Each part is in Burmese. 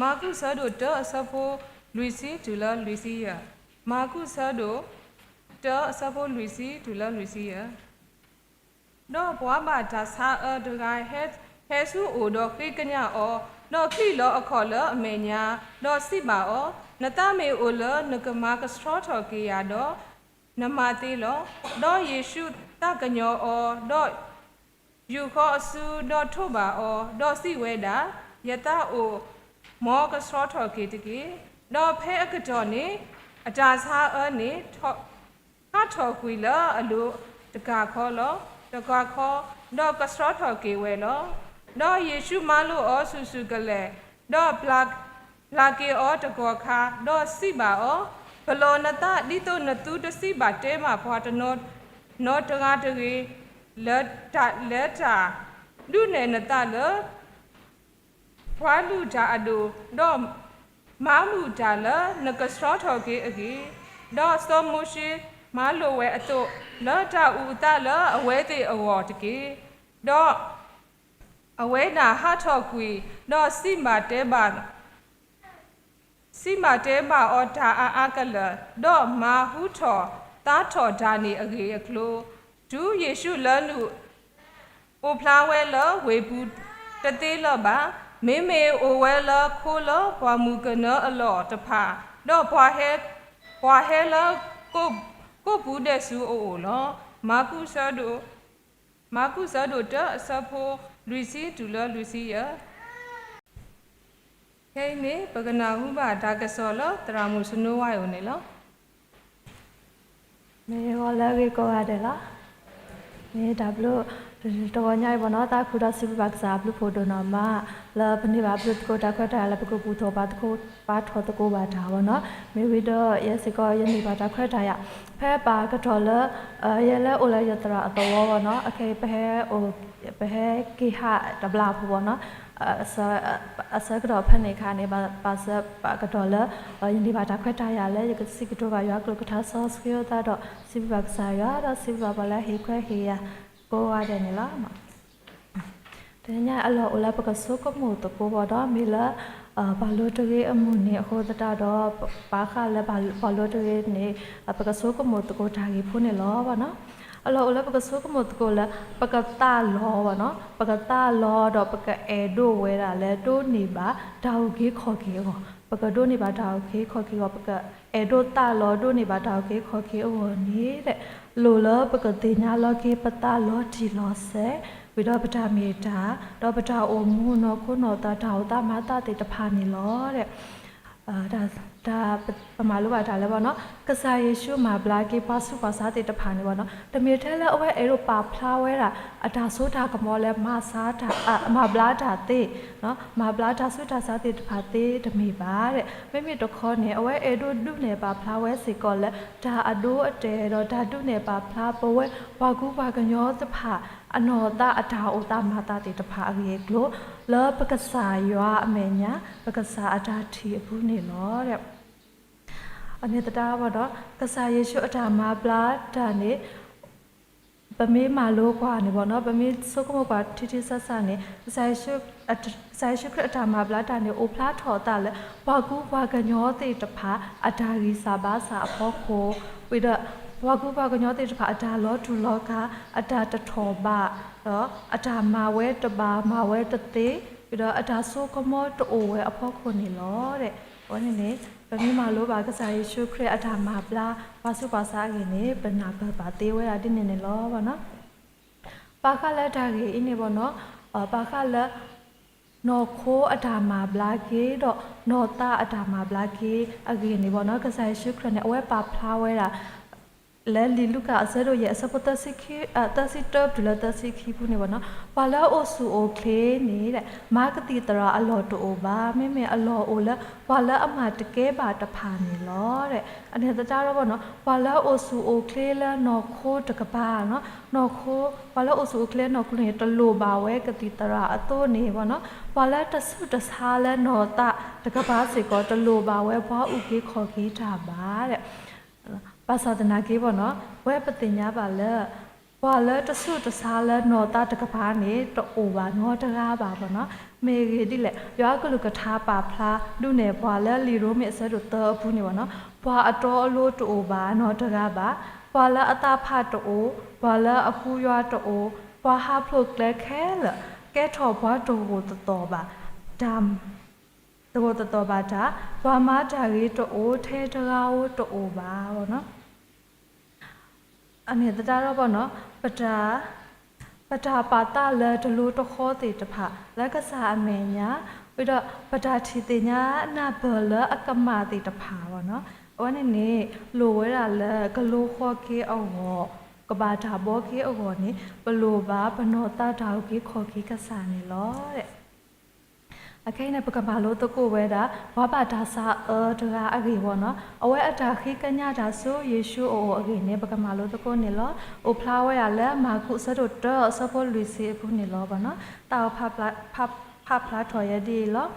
မာကုဆာဒိုတအစဖိုလူစီဒူလာလူစီယာမာကုဆာဒိုတအစဖိုလူစီဒူလာလူစီယာတော့ဘွားမှာဒါဆာအဒဂိုင်ဟက်ဟဲဆူအိုတော့ခိကညာအောတော့ခိလောအခေါ်လအမေညာတော့စိပါအောနတမေအိုလနကမာကစထရောထော်ကေယာတော့နမတိလောတော့ယေရှုတကညောအောတော့ယူခေါ်အဆူဒေါ်ထုတ်ပါအောဒေါ်စီဝဲတာယတအို မောကစရောထော်ကေတကေဒေါ်ဖဲအကတော်နေအတာစားအနေထော့ဟာထော်ကွီလာအလိုတကာခေါ်လောတကာခေါ်ဒေါ်ကစရောထော်ကေဝဲလောဒေါ်ယေရှုမလို့အောဆူဆူကလေးဒေါ်ပလက်လာကေအောတကောခါဒေါ်စီပါအောဘလောနတဒီတိုနတူတစီပါတဲမှာဖွာတနောနောတကားတကေလက်တာလက်တာလူနယ်နတလ ဖွာလူတာအဒိုတော့မမှုတာလနကစရောထော်ကေအကေတော့စောမရှိမလိုဝဲအတုလော်တာဦးတလအဝဲတေအဝေါ်တကေတော့အဝဲနာဟာထော်ကွီတော့စီမာတဲပါစီမာတဲပါအော်တာအာအကလတော့မာဟုထော်တာထော်ဒါနေအကေအကလိုဒူယေရှုလနုအိုဖလာဝဲလဝေဘူးတသေးလပါ မေမေအိုဝဲလခိုလဘွာမူကနအလောတဖာတော့ဘွာဟဲဘွာဟဲလကိုကိုဘူးတဲ့ဆူအိုလောမာကုဆာဒိုမာကုဆာဒိုတအစဖိုလူစီဒူလလူစီယဟဲ့မေပကနာဟုပါဒါကဆောလတရာမှုစနိုးဝါယုန်နေလောမေရောလည်းဝေကောရတယ်လားမေဒါဘလို့ တော်ညိုင်ဘောနော်တာခုဒါစီဘတ်စာဘလို့ဖိုဒိုနော်မလာပနိဘာဘလို့ကိုတာခွတ်တာလည်းပကုပူထောပါတကိုပါထောတကိုပါတာဘောနော်မေဝီတော့ရစကောယနေပါတာခွတ်တာရဖဲပါကတော်လရလဲအိုလဲရတရာအတော်ဘောနော်အခေဖဲဟိုဖဲကိဟာတဘလာဘောနော်အစအစကတော့ဖနေခါနေပါပါစပါကတော့လဲယင်းဒီပါတာခွက်တာရလဲရကစီကတော့ပါရကလကထာဆော့စကရတာတော့စီဘတ်စာရတော့စီဘတ်ပါလဲဟေခွဲဟေရ ကိုရတယ်နေလားမတညအလောအလပကဆုကမှုတကိုဘောတော့မီလာဘာလို့တရေအမှုနေဟိုတတာတော့ပါခါလဲဘာလို့တရေနေပကဆုကမှုတကိုတာကြီးဖုန်နေလောပါနော်အလောလပကဆုကမတ်ကိုလပကတာလောဝနော်ပကတာလောတော့ပကအဲဒိုဝဲတာလဲတိုးနေပါဒါဟုခေခေါ်ခေကိုပကဒိုနေပါဒါဟုခေခေါ်ခေကိုပကအဲဒိုတာလောဒိုနေပါဒါဟုခေခေါ်ခေဝနေတဲ့ လိုလပကတိညာလောခေပတာလောတီလောဆဲဝိတော့ပတာမေတာတော့ပတာအိုမူနောခုနောတာဒါဟုတာမတာတေတဖာနေလောတဲ့ အာဒါဒါပမာလိုပါဒါလည်းပေါ့နော်ကစားယေရှုမှာဘလာကေပါစုပါစားတဲ့တဖာနေပေါ့နော်တမီထဲလဲအဝဲအဲ့လိုပါဖလာဝဲတာအတာဆိုးတာကမောလဲမစားတာအမဘလာတာတဲ့နော်မဘလာတာဆုတာစားတဲ့တဖာတဲ့တမီပါတဲ့မိမိတခေါ်နေအဝဲအဲ့တို့ဒုနေပါဖလာဝဲစီကောလဲဒါအဒိုးအတဲတော့ဒါဒုနေပါဖလာပဝဲဘာကူဘာကညောတဖာ အနော်တာအတာအိုတာမာတာတဲ့တဖာအကြီးကလို့လောပကစားရွာအမေညာပကစားအတာထီအဘူးနေလောတဲ့အနေတတာဘောတော့ကစားယေရှုအထာမပလာဒါနေပမေးမာလို့ကွာနေဘောနော်ပမေးစုကမကွာတီတီဆဆနေကစားယေရှုအစားယေရှုခရစ်အထာမပလာဒါနေအိုဖလားထော်တာလဲဘာကူဘာကညောတေတဖာအတာရီစာဘာစာအဖို့ကိုဝိဒ ဝါကူဘာကညောတေတဖာအတာလောဒူလောကအတာတထောပါနော်အတာမာဝဲတပါမာဝဲတသေးပြီးတော့အတာဆိုကမောတိုဝဲအဖို့ကိုနေလောတဲ့ဟောနေနေပမိမာလိုပါကစားယေရှုခရစ်အထာမာပလာဘာစုပါစားခင်နေပနာပပါတေဝဲတာတင်းနေနေလောပါနော်ပါခလက်တာကြီးအင်းနေပေါ့နော်ပါခလက်နော်ခိုးအထာမာဘလာကေတော့နော်တာအထာမာဘလာကေအကင်းနေပေါ့နော်ကစားယေရှုခရစ်နဲ့အဝဲပါဖလာဝဲတာ လဲလီလူကအစရိုရဲ့အစပတစီခီအတစီတပ်ဒလတစီခီဘူးနေပါနော်ပါလာအိုဆူအိုကလေးနေတဲ့မာကတိတရာအလော်တိုဘာမေမေအလော်အိုလာပါလာအမတကဲပါတဖာနေလောတဲ့အနေတကြတော့ဗောနော်ပါလာအိုဆူအိုကလေးလာနော်ခိုးတကပါနော်နော်ခိုးပါလာအိုဆူအိုကလေးနော်ကလေးတလိုပါဝဲကတိတရာအတိုးနေဗောနော်ပါလာတဆုတစားလဲနော်တတကပါစီကောတလိုပါဝဲဘွားဥကေခေါ်ကေးတာပါတဲ့ ပါသာဒနာကေပေါ့နော်ဝဲပတင်ညာပါလဲဘဘွာလဲတဆုတစားလဲနော်တာတကပါနေတိုဘာနော်တကားပါပေါ့နော်မေရီဒီလေရွာကလူကထားပါဖလားလူနေဘွာလဲလီရိုမီအစတို့တော့ဘူးနေပေါ့နော်ဘွာအတော်အလို့တိုဘာနော်တကားပါဘွာလဲအတာဖတ်တိုဘွာလဲအခုရွာတိုဘွာဟာဖလုတ်လဲခဲလကဲထော်ဘွာတိုကိုတော်ပါဒမ်တော့တော်တော်ပါတာဘွာမာတာကြီးတိုးထဲတကားကိုတိုးပါဘောနော် အနေတတာတော့ဘောနော်ပတာပတာပါတာလဲဒလူတခေါ်တေတဖလက်ကစားအမေညာပြီးတော့ပတာချီတေညာနာဘလအကမာတေတဖဘောနော်ဝနည်းနေလိုဝဲတာလဲဂလိုခေါ်ကေအောကဘာတာဘောကေအောနေဘလိုပါဘနောတာတာကေခေါ်ကေကစားနေလောတဲ့ အခိုင်နဲ့ပကမာလို့တကိုဝဲတာဝါပါဒါစာအော်တကအဂေဘောနော်အဝဲအတာခိကညာဒါဆိုယေရှုအိုအဂေနဲ့ပကမာလို့တကိုနေလောအိုဖလာဝဲရလဲမာခုစတို့တော့စဖို့လူစီခုနေလောဘောနော်တောက်ဖပလာဖဖဖလာထော်ရဒီလော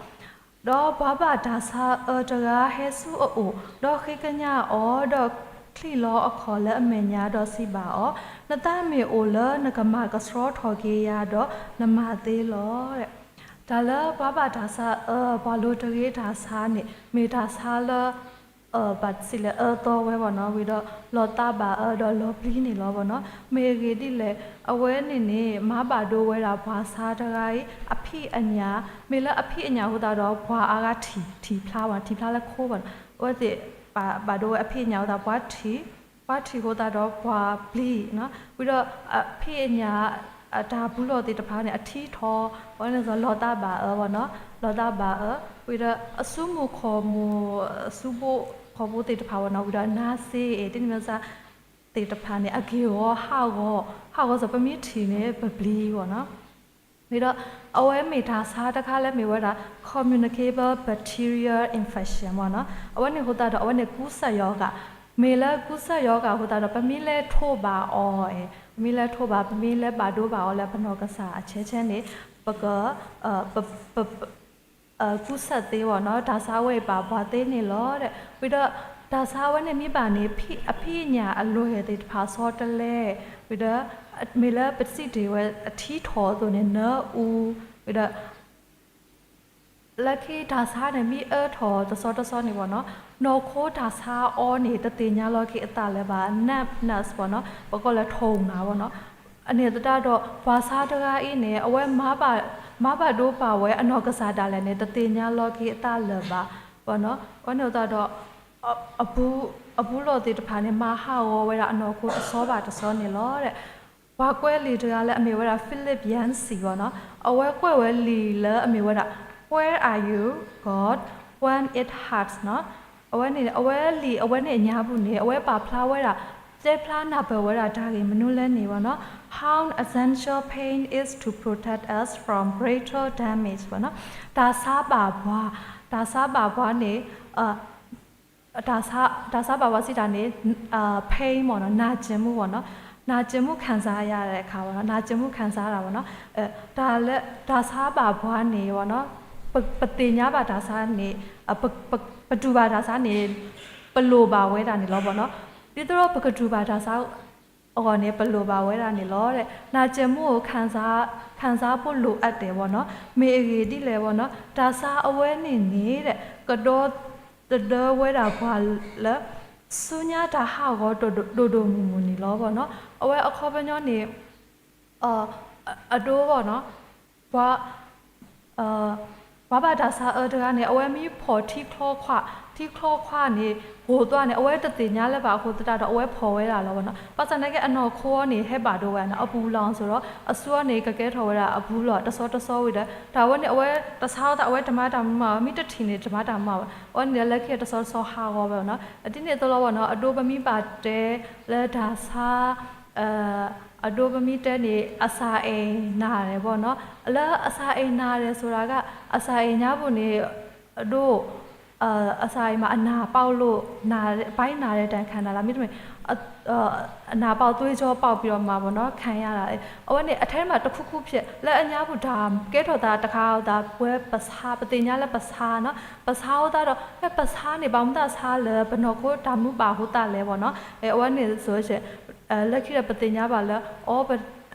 တော့ဘာဘာဒါစာအော်တကဟဲဆူအိုတော့ခိကညာအော်တော့ခလီလောအခေါ်လဲအမေညာတော့စီပါအောနတမေအိုလနကမကစရောထော်ကေရတော့နမသေးလောတဲ့ ဒါလဘဘဒါစာအဘလိုတရေဒါစာနေမေဒါစာလအဘတ်စီလအတော့ဝဲဘောနော်ဝီတော့လောတာဘာအတော့လောပလီနေလောဘောနော်မေရီတိလေအဝဲနေနေမဘာဒိုဝဲတာဘွာစာတကိုင်အဖိအညာမေလအဖိအညာဟိုတာတော့ဘွာအားကထီထီဖလားပါထီဖလားလဲခိုးပါဝဲတဲ့ဘာဘာဒိုအဖိညာဟိုတာဘွာထီဘွာထီဟိုတာတော့ဘွာပလီနော်ပြီးတော့အဖိအညာ အဒါဘူးလို့တေတဖားနဲ့အထီးထောဘာလဲဆိုလော်တာဘာအောဘောနော်လော်တာဘာအဝိဒအဆုမခေါ်မအဆုဘခေါ်ဖို့တေတဖားဝနော်ဝိဒနာစေတင်းမျိုးစားတေတဖားနဲ့အကေရောဟောက်ရောဟောက်ရောဆိုပမီထီနဲ့ပပလီပေါ့နော်ပြီးတော့အဝဲမေတာစားတခါလဲမေဝဲတာ communicable bacterial infection ပေါ့နော်အဝဲနေဟိုတာတော့အဝဲနေကူးဆက်ရောဂါမေလကူးဆက်ယောဂဟိုတာတော့ပမီလဲထိုးပါအော်အဲပ မီလဲထိုးပါပမီလဲပါဒိုးပါအော်လဲဘနောကစားအချဲချဲနေပကအာပပအကူးဆက်သေးပေါ့နော်ဒါစားဝဲပါဘွာသေးနေလို့တဲ့ပြီးတော့ဒါစားဝဲနေမိပါနေဖိအဖိညာအလွယ်တဲ့ဖာစောတလဲပြီးတော့မေလပစီတေဝဲအထီးထော်ဆိုနေနော်ဦးပြီးတော့ lucky ဒါစားနေမိအထော်တစောတစောနေပေါ့နော်နော်ခိုးဒါစားအောနေတတင်ညာလောကိအတလည်းပါ nap nuts ပေါ့နော်ဘကောလည်းထုံတာပေါ့နော်အနေတတတော့ဘာစားတကားအင်းနေအဝဲမပါမပါတို့ပါဝဲအနော်ကစားတာလည်းနေတတင်ညာလောကိအတလည်းပါပေါ့နော်ဘာလို့တော့အဘူးအဘူးလို့တေတဖာနေမဟာဝဝဲတာအနော်ခိုးတစောပါတစောနေလို့တဲ့ဘာကွဲလီတကလည်းအမေဝဲတာဖိလစ်ယန်စီပေါ့နော်အဝဲကွဲဝဲလီလဲအမေဝဲတာ where are you god when it hurts နော်အဝဲနေအဝဲလီအဝဲနေညာဘူးနေအဝဲပါဖလားဝဲတာကျဲဖလားနာဘဝဲတာဒါကြီးမနုလဲနေပါနော် how essential pain is to protect us from greater damage ပေါ့နော်ဒါစားပါဘွားဒါစားပါဘွားနေအာဒါစားဒါစားပါဘွားစီတာနေအာ pain ပေါ့နော်နာကျင်မှုပေါ့နော်နာကျင်မှုခံစားရတဲ့အခါပေါ့နော်နာကျင်မှုခံစားတာပေါ့နော်အဲဒါလည်းဒါစားပါဘွားနေပေါ့နော် ပပတင်ညာပါဒါစားနေအပပပတူပါဒါစားနေပလိုပါဝဲတာနေလို့ပေါ့နော်ဒီတော့ပကတူပါဒါစားအော်နေပလိုပါဝဲတာနေလို့တဲ့နာကျင်မှုကိုခံစားခံစားဖို့လိုအပ်တယ်ပေါ့နော်မေအကြီးတိလဲပေါ့နော်ဒါစားအဝဲနေနေတဲ့ကတော့တတော်ဝဲတာဘွာလဲဆုညာတာဟာကိုတိုတိုတိုမူမူနီလောပေါ့နော်အဝဲအခေါ်ပညောနေအာအတိုးပေါ့နော်ဘာအာ ဘာဘာဒါစာအဒကနေအဝဲမီဖော်တီခေါ်ခွတီခေါ်ခွနေဟိုတော့နေအဝဲတတိညာလည်းပါဟိုတတတော့အဝဲဖော်ဝဲတာလောပေါ့နော်ပတ်စံနေကအနော်ခေါ်နေဟဲ့ပါတော့ဝဲနော်အပူလောင်ဆိုတော့အစူကနေကကဲထော်ဝဲတာအဘူးလောတစောတစောဝဲတာဒါဝဲနေအဝဲတဆောတာအဝဲဓမ္မတာမမိတထင်းနေဓမ္မတာမဝဲနေလက်ခေတစောစောဟာကောပဲနော်အတင်းနေတော့လောပေါ့နော်အတိုးပမိပါတဲလက်ဒါစာအာ အဒိုပမီတဲနေအစာအိမ်နားတယ်ပေါ့နော်အလားအစာအိမ်နားတယ်ဆိုတာကအစာအိမ်ညာဖို့နေအဒိုအာအစာအိမ်မှာအနာပေါက်လို့နာအပိုင်းနာတဲ့တန်ခံတာလားမိတို့အအနာပေါက်သွေးကြောပေါက်ပြီးတော့မှာပေါ့နော်ခံရတာအဝက်နေအထဲမှာတစ်ခုခုဖြစ်လက်အညာဖို့ဒါကဲထော်တာတခါဒါဘွဲပစာပတင်ညာလက်ပစာနော်ပစာဟောတာတော့အဲပစာနေဘာမှမသားစားလဲဘနော်ကိုဒါမှုပါဟုတ်တာလဲပေါ့နော်အဲအဝက်နေဆိုရှင် အဲလက်ခိရပတင်ညာပါလဲအောပ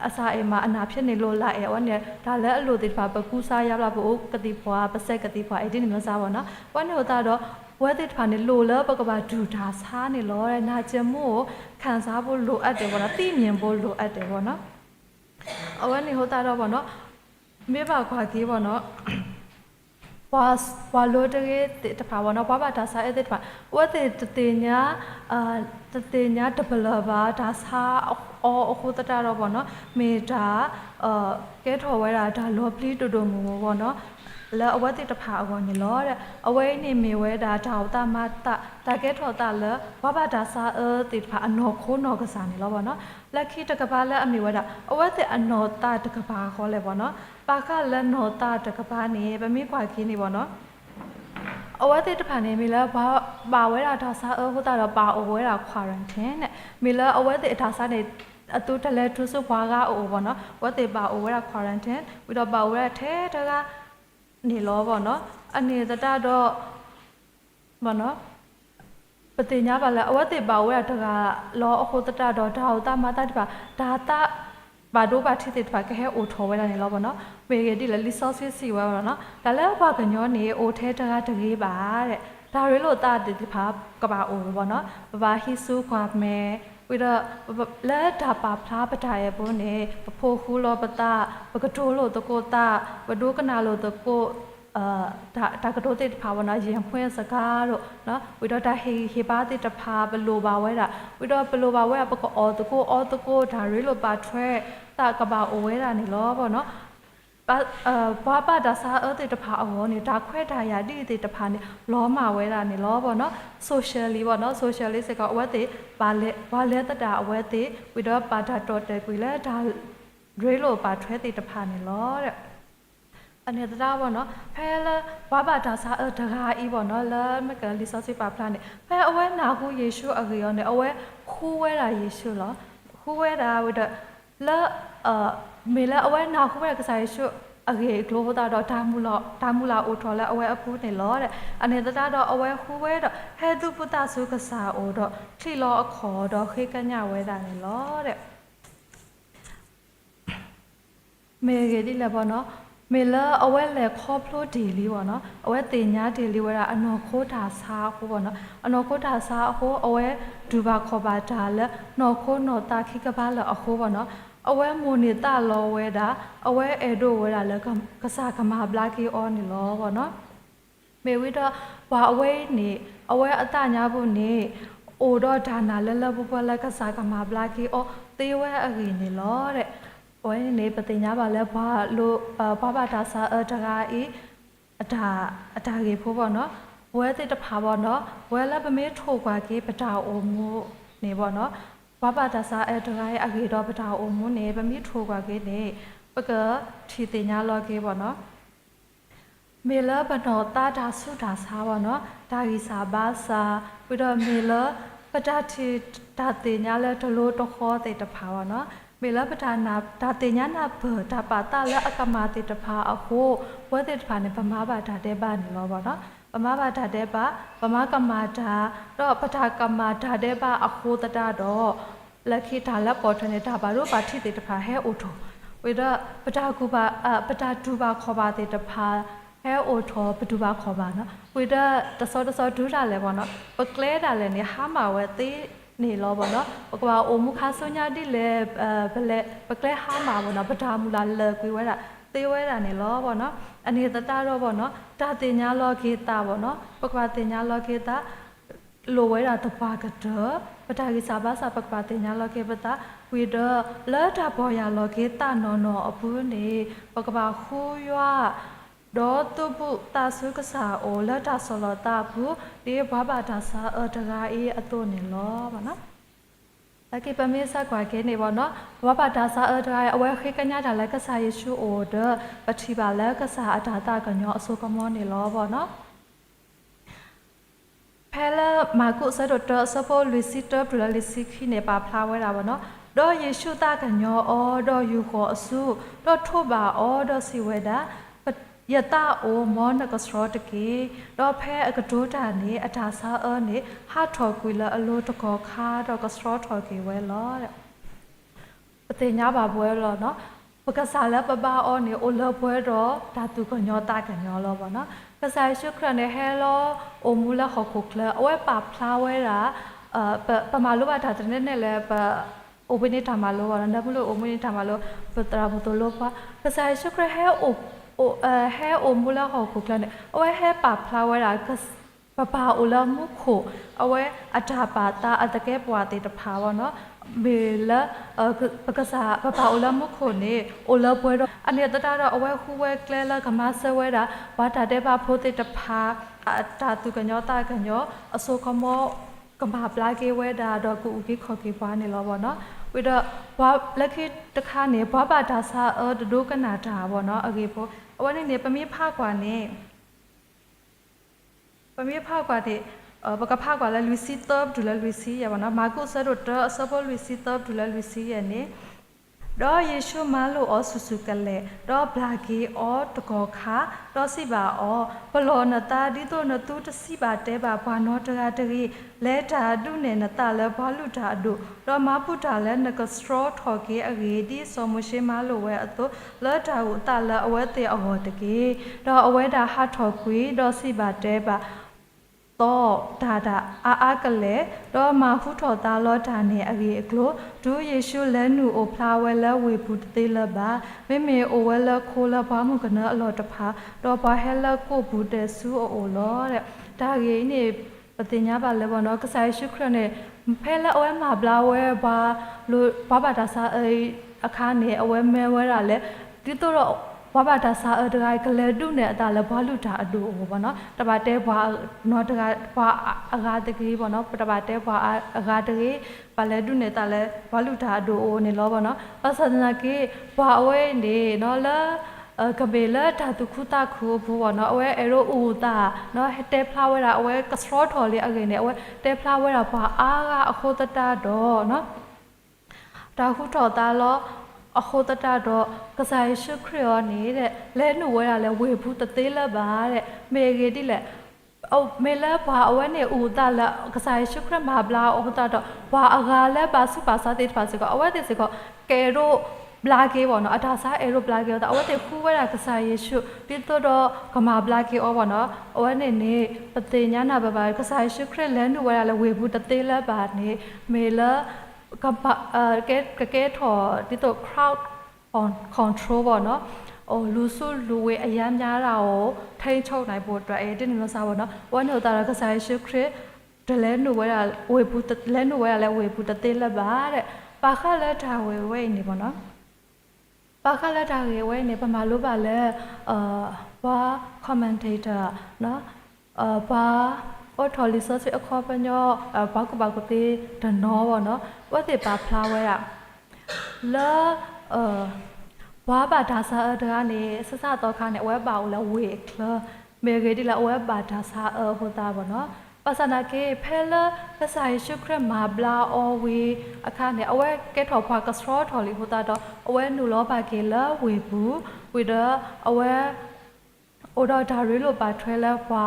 အစာအိမ်မှာအနာဖြစ်နေလို့လိုက်အဲဝနဲ့ဒါလည်းအလိုတိပါပကူစားရလာဖို့ကတိဖွာပစက်ကတိဖွာအဲ့ဒီနေမျိုးစားပါနော်ဝနဲ့ဟိုတာတော့ဝဲတိဖာနေလိုလဲပကပါဒူဒါစားနေလို့တဲ့နာကျင်မှုကိုခံစားဖို့လိုအပ်တယ်ပေါ့နော်သိမြင်ဖို့လိုအပ်တယ်ပေါ့နော်အဝနေဟိုတာတော့ပေါ့နော်မေပါခွာကြီးပေါ့နော် was wallo de te pa wa no ba ba da sa e te pa wa te te nya a te te nya developer da sa o o khu ta ro bo no me da a ke tho wa da da lo pli to to mu mo bo no လဲအဝတ်တိတဖာအကောညလောတဲ့အဝဲနေမေဝဲတာဒါဝတာမတာတကဲထော်တာလဲဘဘဒါစာအတိတဖာအနော်ခိုးနော်ကစားနေလောပေါ့နော်လက်ခိတကပါလဲအမေဝဲတာအဝဲတိအနော်တာတကပါခေါ်လဲပေါ့နော်ပါကလဲနော်တာတကပါနေဗမေခွာခင်းနေပေါ့နော်အဝဲတိတဖာနေမိလဲဘာပါဝဲတာဒါစာအဟုတ်တာတော့ပါအဝဲတာခွာရန်တင်တဲ့မိလဲအဝဲတိအထာစာနေအတူတလဲသူစုဘွားကအိုပေါ့နော်ဝတ်တေပါအိုဝဲတာ quarantine ပြီးတော့ပါဝဲတာထဲတက နေလောပေါ့နော်အနေတတတော့မနော်ပတိညာပါလဲအဝတ်တေပါဝဲတကလောအခုတတတော့ဒါဟုတ်တာမတတ်ပါဒါတာဘာတို့ပါထိတဲ့ပါကဲအိုထော်ဝဲတာနေလောပေါ့နော်မေရဒီလဲ resources စီဝဲပါနော်ဒါလဲဘာကညောနေအိုထဲတကတကြီးပါတဲ့ဒါရွေးလို့တာဒီဖာကဘာအိုပေါ့နော်ဘာဟိစုခွာမဲ ပြီးတော့လက်ဒါပါဖလားပတာရဲ့ဘုန်းနေပဖိုခူလောပတာပကတိုလို့တကိုတာဘဒုကနာလို့တကိုအာဒါဒါကတိုတိတဖာဝနာရင်ဖွင့်စကားတို့နော်ပြီးတော့ဒါဟေဟေပါတိတဖာဘလိုပါဝဲတာပြီးတော့ဘလိုပါဝဲပကအောတကိုအောတကိုဒါရွေးလို့ပါထွဲတာကဘာအိုဝဲတာနေလောပေါ့နော် ပါအာဘာပါဒါစာအတေတဖာအောနေဒါခွဲတာရတိတေတဖာနေလောမဝဲတာနေလောပေါ့နော် socially ပေါ့နော် socially စကအဝဲတေဘာလဲဘာလဲတတာအဝဲတေပြီးတော့ပါတာ total ကွေလဲဒါရေလို့ပါထွဲတေတဖာနေလောတဲ့အနေတရာပေါ့နော်ဖဲလဘာဘာဒါစာအတကားဤပေါ့နော်လမကလီဆောစီပါပလာနေဖဲအဝဲနာခုယေရှုအကေရောနေအဝဲခိုးဝဲတာယေရှုလောခိုးဝဲတာဝဒလအ မေလာအဝဲနာခုဝဲကစားယေရှုအကေဂလိုတာတော့ဒါမူလောဒါမူလာအိုထော်လဲအဝဲအဖူးနေလောတဲ့အနေတရာတော့အဝဲခိုးဝဲတော့ဟဲသူပုတဆုကစားအိုတော့ထီလောအခေါ်တော့ခေကညဝဲတာနေလောတဲ့မေရဒီလည်းပေါ့နော်မေလာအဝဲလေခေါပလိုဒီလီပေါ့နော်အဝဲတင်ညာဒီလီဝဲတာအနော်ခိုးတာစားဟိုပေါ့နော်အနော်ခိုးတာစားဟိုအဝဲဒူဘာခေါ်ပါတာလဲနော်ခိုးနော်တာခိကပါလအခိုးပေါ့နော် အဝဲမိုနေတာလောဝဲတာအဝဲအေဒိုဝဲတာလဲကစားကမာဘလာကီအော်နီလောပေါ့နော်မေဝိတော့ဘာအဝဲနေအဝဲအတညာဖို့နေအိုတော့ဒါနာလဲလဲဘဘလကစားကမာဘလာကီအော်တေဝဲအကင်းနေလောတဲ့ဝဲနေပတိညာပါလဲဘာလို့ဘာဘာဒါစာအတရာဤအတာအတာကေဖို့ပေါ့နော်ဝဲတဲ့တဖာပေါ့နော်ဝဲလပမေထိုကွာကေပတာအိုမို့နေပေါ့နော် ဘာဘာဒါစာအတရာအကေတော့ပတာအိုမို့နေပမေထိုကွာကေနေပကထီတင်ညာလောကေပေါ့နော်မေလဘနောတာဒါဆုဒါစာပေါ့နော်ဒါဂီစာဘာစာပြီးတော့မေလပတာတီဒါတင်ညာလဲတလို့တခေါ်တဲ့တဖာပေါ့နော်မေလပဌာနာဒါတင်ညာနာဘဒါပါတာလအကမတိတဖာအဟုဝဲတိတဖာနေဗမာဘာဒါတဲ့ပါနေလောပေါ့နော် ဗမာဘာဒါတဲ့ပါဗမာကမာဒါတော့ပဌာကမာဒါတဲ့ပါအဟုတတတော့လက်ခိဒါလက်ပေါ်ထနေတာပါတော့ပါတိတိတဖာဟဲအိုထိုဝေဒပဌာကူပါအပဌာဒူပါခေါ်ပါတိတဖာဟဲအိုထောဘဒူပါခေါ်ပါနော်ဝေဒတစောတစောဒူတာလဲပေါ့နော်ပကလဲတာလဲနေဟာမာဝဲသေးနေလောပေါ့နော်ပကဘာအိုမူခါဆုညာတိလေဘလဲပကလဲဟာမှာပေါ့နော်ပဒါမူလာလေကွေဝဲတာ သေးဝဲတာနေလောပေါ့နော်အနေတတတော့ပေါ့နော်တာတင်ညာလောကေတာပေါ့နော်ပကဘာတင်ညာလောကေတာလိုဝဲတာတပါကတပတာကိစာဘာစာပကဘာတင်ညာလောကေပတာဝီဒလာတာပေါ်ရလောကေတာနော်နော်အပူနေပကဘာခူရွာဒေါ်တုပုတာဆုကစာအိုလတာဆလတာဘူးဒီဘာဘာတာစာအတရာအေးအတုနေလောပါနော် လကေပမေဆာကွာကေနေဘောနော်ဘာဘာတာစာအတရာအဝဲခေကညာတာလက်ကစာယေရှုအိုဒပတိပါလက်ကစာအတာတာကညောအဆုကမောနေလောဘောနော်ဖဲလာမာကုဆဒတ်ဆပိုလူစီတပလလစီခိနေပါဖလာဝဲတာဘောနော်ဒေါ်ယေရှုတာကညောအောဒေါ်ယူခေါ်အစုဒေါ်ထိုပါအောဒေါ်စီဝဲတာ ယတာအိုမောနကစရောတကေတော့ဖဲအကဒိုတာနေအတာစာအနေဟာထော်ကွေလအလိုတကောခါတော့ကစရောထော်ကေဝဲလောတဲ့တိညာပါပွဲလောနော်ပကစားလပပအောနေအိုလပွဲတော့ဓာတုကညောတာကညောလောပေါ့နော်ကစားရှုခရနေဟဲလောအိုမူလာခခုကလအဝဲပါဖလာဝဲတာအပပမာလိုပါတာတဲ့နဲ့လဲပအိုဘိနေတာမလိုပါတော့ဒါမလို့အိုမနေတာမလိုပတရာဘတလိုပါကစားရှုခရဟဲအို အိုအဲဟဲအိုမူလာခခုကလနေအဝဲဟဲပါဖလာဝဲတာကပပအိုလာမှုခိုအဝဲအတာပါတာအတကဲပွားတေတဖာပေါ့နော်မေလာပကစားပပအိုလာမခုနေအိုလာပွဲတော့အနေတတတော့အဝဲခူဝဲကလဲလာကမဆဝဲတာဘာတာတဲ့ပါဖိုးတဲ့တဖာအတာသူကညောတာကညောအစိုးကမောကမပလာကေဝဲတာတော့ကူဦးကြီးခေါ်ကေပွားနေလောပေါ့နော်ဝိတော့ဘာလက်ခေတခါနေဘာဘာတာစာအဒိုကနာတာပေါ့နော်အကေဖို့ अब नि पामि फाने पामि फाने बका फाको लुसि तप ढुलिना मुस रोत अस बल उसि तब ढुलि याने တော့ယေရှုမလို့အဆူဆူကလေးတော့ဘလာဂီအောတကောခါတော့စီပါအောဘလောနတာဒီတော့နတူတစီပါတဲပါဘာနောတရာတရီလဲတာဒုနေနတာလဲဘာလူတာဒုတော့မပုတာလဲနကစထရောထော်ကေအဂေဒီဆောမရှိမလို့ဝဲအတုလဲတာဟုတာလဲအဝဲတေအဟောတကေတော့အဝဲတာဟာထော်ကွေတော့စီပါတဲပါ တော့ဒါဒါအာအာကလေးတော့မဟုထော်သားလောတာနေအကြီးအကလို့ဒူယေရှုလဲနူအိုဖလာဝဲလဲဝေဘူးတေးလပါမေမေအိုဝဲလဲခိုးလဘာမှုကနအလောတဖာတော့ဘာဟဲလဲကိုဘူးတဲ့ဆူအိုလောတဲ့ဒါကြီးနေပတင်ညာပါလဲဘောနော်ကဆိုင်ရှုခရနဲ့ဖဲလဲအဝဲမှာဘလာဝဲဘာလို့ဘာဘာတာစာအခါနေအဝဲမဲဝဲတာလဲဒီတော့ ဘဝတာစာအတကကလေတုနဲ့အတာလည်းဘွားလူတာအတူဟောပေါ့နော်တပါတဲဘွားနော်တကဘွားအကားတကြီးပေါ့နော်တပါတဲဘွားအကားတကြီးပါလေတုနဲ့တာလည်းဘွားလူတာအတူအိုနေလောပေါ့နော်ပသနာကေဘွားအဝဲနေနော်လာကဘေလာဓာတုခုတာခုဘူဘောနော်အဝဲအရိုဦးတာနော်တဲဖလာဝဲတာအဝဲကစထရောထော်လေးအကိနေအဝဲတဲဖလာဝဲတာဘာအားကအခုတတတော့နော်တာခုထော်တာလော အခုတတတော့ကစားရှုခရယောနေတဲ့လဲနှုတ်ဝဲတာလဲဝေဘူးတသေးလက်ပါတဲ့မေဂေတိလဲအိုမေလာဘာအဝဲနေဦးတာလာကစားရှုခရမဘလာအောတတော့ဘာအဂါလဲပါစုပါစားတဲ့ပါစကအဝဲတဲ့စကကဲရိုဘလာကေပေါ့နော်အတာစားအေရိုဘလာကေတော့အဝဲတဲ့ခူးဝဲတာကစားယေရှုတိတော့ကမာဘလာကေအောပေါ့နော်အဝဲနေနေပတိညာနာဘဘာကစားရှုခရလဲနှုတ်ဝဲတာလဲဝေဘူးတသေးလက်ပါနေမေလာ ကပအဲကဲကဲထော်ဒီတော့ crowd on control ပေါ့နော်။အိုလူစုလူဝေအရမ်းများတာကိုထိန်းချုပ်နိုင်ဖို့အတွက်အဲဒီနေလို့စားပေါ့နော်။ဝမ်းတို့တာကစားရှိခရစ်ဒလဲနူဝဲတာဝေဘူးလဲနူဝဲတာလဲဝေဘူးတသေးလက်ပါတဲ့။ပါခက်လက်တာဝေဝဲနေပေါ့နော်။ပါခက်လက်တာဝေဝဲနေပမာလို့ပါလဲအာဘာ commentator နော်အာဘာ အော်ထော်လီဆော့စ်အခေါ်ပညောဘာကဘာကတိဒနောပေါ့နော်ဝတ်တိပါဖလာဝဲတာလာအာဝါဘာဒါစာအတကနေစစတော့ခါနဲ့ဝဲပါဦးလဲဝေကလမေဂေဒီလာဝဲဘာဒါစာအဟိုတာပေါ့နော်ပစနာကေဖဲလာပဆိုင်ရှုခရမာဘလာအော်ဝေအခါနဲ့အဝဲကဲထော်ဖွာကစထရောထော်လီဟိုတာတော့အဝဲနူလောပါကေလာဝေဘူးဝေဒအဝဲ အော်ဒါဒါရီလိုပါ trailer ဘွာ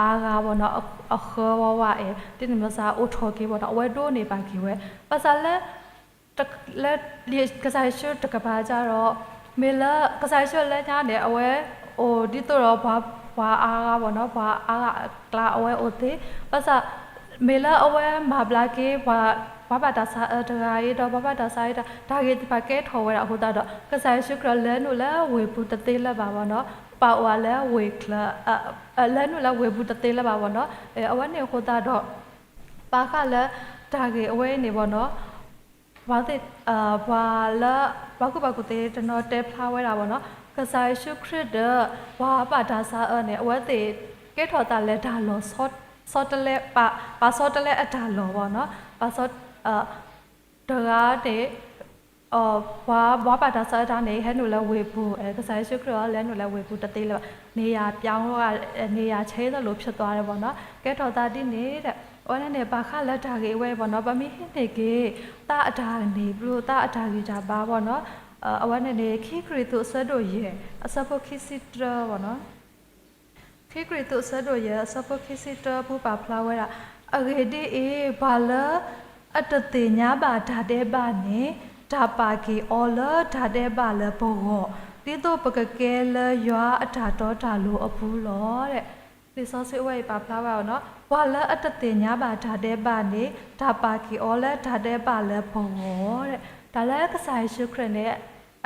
အားကားပေါ့နော်အခေါ်ဘွာအဲတင်းမစားအိုထော်ကေပေါ့နော်အဝဲတိုးနေပါကေဝဲပါစလက်တလက်လေကစားရှုတကပါကြတော့မေလကစားရှုလက်ညာနေအဝဲဟိုဒီတော့ဘွာဘွာအားကားပေါ့နော်ဘွာအားကားကလာအဝဲအိုသေးပါစမေလအဝဲမဘလာကေဘွာဘာဘာတာစာတရာရတော့ဘာဘာတာစာရတာဒါကေဒီပါကဲထော်ဝဲတာဟုတ်တော့ကစားရှုကလလဲနိုလဲဝေဘူးတသေးလက်ပါပါနော် ပါဝါလဲဝေကလအလဲနုလဲဝေဘူးတသေးလဲပါဘောနော်အဲအဝနေခိုတာတော့ပါခလဲတာကေအဝဲနေဘောနော်ဘာတဲ့အာဘာလာဘာကုဘာကုတေတနော်တဲဖလာဝဲတာဘောနော်ကစားရှုခရစ်ဒဘာပါဒါစာအနေအဝဲတေကဲထော်တာလဲဒါလောဆော့ဆော့တလဲပါပါဆော့တလဲအဒါလောဘောနော်ပါဆော့အာတကားတဲ့ အော်ဘာဘာပါတာစားတာနေဟဲ့နူလဲဝေဘူးအဲကစားရှုခရလဲနူလဲဝေဘူးတသေးလဲနေရပြောင်းတော့နေရချဲသလိုဖြစ်သွားတယ်ပေါ့နော်ကဲတော်တာတိနေတဲ့ဝနနေပါခလက်တာကြီးဝဲပေါ့နော်ဗမီဟင်းနေကေတာအတာနေဘလို့တာအတာကြီးကြပါပေါ့နော်အဝနနေခိခရီတုဆတ်တို့ရဲ့အစဖို့ခိစစ်တပေါ့နော်ခိခရီတုဆတ်တို့ရဲ့အစဖို့ခိစစ်တဘူပါဖလာဝဲတာအဂေဒီအေဘာလာအတတေညာပါဓာတဲ့ပါနေ ဒါပါကီအော်လာဒါတဲ့ပါလဘောတိတော့ပကကဲလရွာအထာတော်တာလို့အဖူးလို့တဲ့ဒီစောဆွေဝဲပါဖလာပါတော့ဝါလအတတင်ညာပါဒါတဲ့ပါနေဒါပါကီအော်လာဒါတဲ့ပါလဘောတဲ့ဒါလည်းကစားရှုခရနဲ့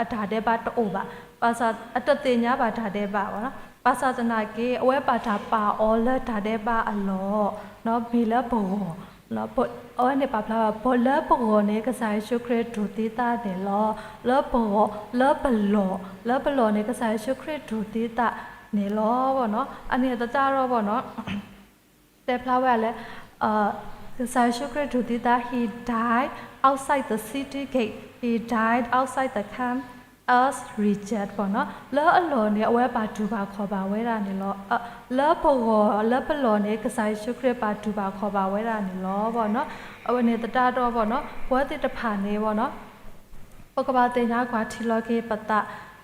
အထာတဲ့ပါတော့ပါပါစာအတတင်ညာပါဒါတဲ့ပါဗောနော်ပါစာတနာကေအဝဲပါတာပါအော်လာဒါတဲ့ပါအလောနော်ဘီလဘော နော်ပအော်နေပါဖလာဘောလဘောနေကစားရှုခရဒူတီတာတယ်လောလောဘောလောဘလောလောဘလောနေကစားရှုခရဒူတီတာနေလောဗောနော်အနေတတတော့ဗောနော်တဲ့ဖလာဝဲလည်းအာ the Sashukra Dudita he died outside the city gate he died outside the camp as reject ပေါ့နော်လောအလောနေအဝဲပါဒူပါခေါ်ပါဝဲတာနေလောအလောဘောလောပလောနေကဆိုင်ရှုခရပါဒူပါခေါ်ပါဝဲတာနေလောပေါ့နော်အဝနေတတတော့ပေါ့နော်ဘွဲတိတဖာနေပေါ့နော်ပကဘာတင်ညာကွာထီလောကေပတ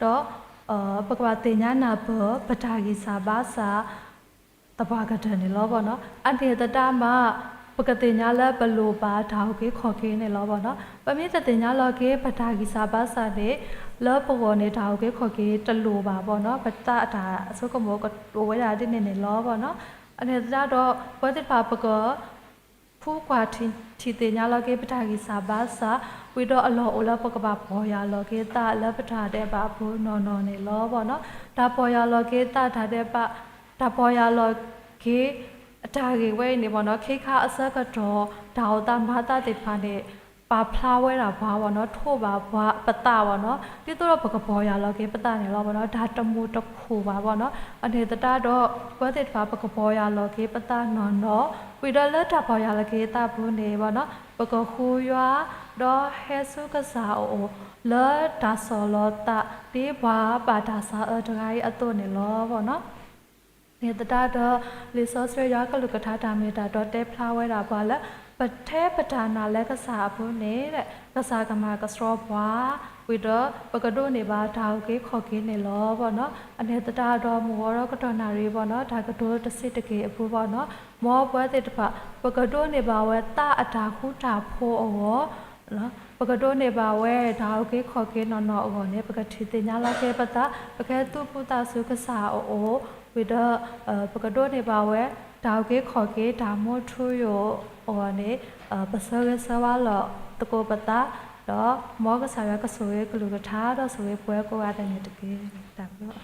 တော့အပကဘာတင်ညာနာဘပတာဂီစာဘာစာတဘာကတန်နေလောဘောနော်အတေတတမပကတိညာလဘလိုပါဒါဟုတ်ကေခေါ်ကေနေလောဘောနော်ပမိတတိညာလောကေပတာဂီစာဘာစာနေ လောဘောနေဒါဟုတ်ကေခေါ်ကေတလူပါဘောနော်ပတအတာအစုကမောကဝဲတာတိနေနေလောဘောနော်အနေတတော့ဘဝတိပါပကောဖူးကွာတီတီတင်ညာလောကေပတာဂီစာဘာစာဝီတော့အလောအလောပကပါပေါ်ရလောကေတာလပတာတဲ့ပါဘူးနော်နော်နေလောဘောနော်ဒါပေါ်ရလောကေတာထားတဲ့ပါဒါပေါ်ရလောကေအတာကေဝဲနေပေါ့နော်ခိခါအဆက်ကတော့ဒါဝတာမဟာတတိဖာနေ ပါဖလာဝဲတာဘာပေါ့နော်ထို့ပါဘွားပတပေါ့နော်တိတော့ဘကပေါ်ရလောကေပတနေလောပေါ့နော်ဒါတမှုတခုပါပေါ့နော်အနေတတတော့ဘွဲတိဖာဘကပေါ်ရလောကေပတနော်နော်ဝီဒလက်တာပေါ်ရလောကေတာဘူးနေပေါ့နော်ဘကခူရွာတော့ဟဲဆုကစားအိုလောဒါဆောလောတာဒီဘွားပါဒါစာအတဂိုင်းအတုနေလောပေါ့နော်နေတတာတော့လီဆော့စရရကလုကထာတာမီတာတော့တဲဖလာဝဲတာပါလဲ ပထဲပဌာနာလက်ကစားဖို့နဲ့တဲ့ကစားကမာကစရောဘွာဝိတော့ပကတို့နေပါဒါဟုတ်ကေခေါ်ကေနေလောပေါ့နော်အနေတတာတော်မူရောကတော်နာရီပေါ့နော်ဒါကတို့တစစ်တကေအဖို့ပေါ့နော်မောပွဲတဲ့တဖပကတို့နေပါဝဲတအတာခုတာဖို့အောနော်ပကတိုနေပါဝဲဒါဟုတ်ကေခေါ်ကေနော်နော်အောနဲ့ပကတိတင်ညာလာကေပတာပကဲသူပုတာစုကစားအောဝိတော့ပကတိုနေပါဝဲဒါဟုတ်ကေခေါ်ကေဒါမို့ထူရော ဆဝါလောတကိုပတာတော့မောကစားရကဆိုရဲကလူကထားတော့ဆိုရဲပွဲကိုရတယ်နေတကေဒါပြော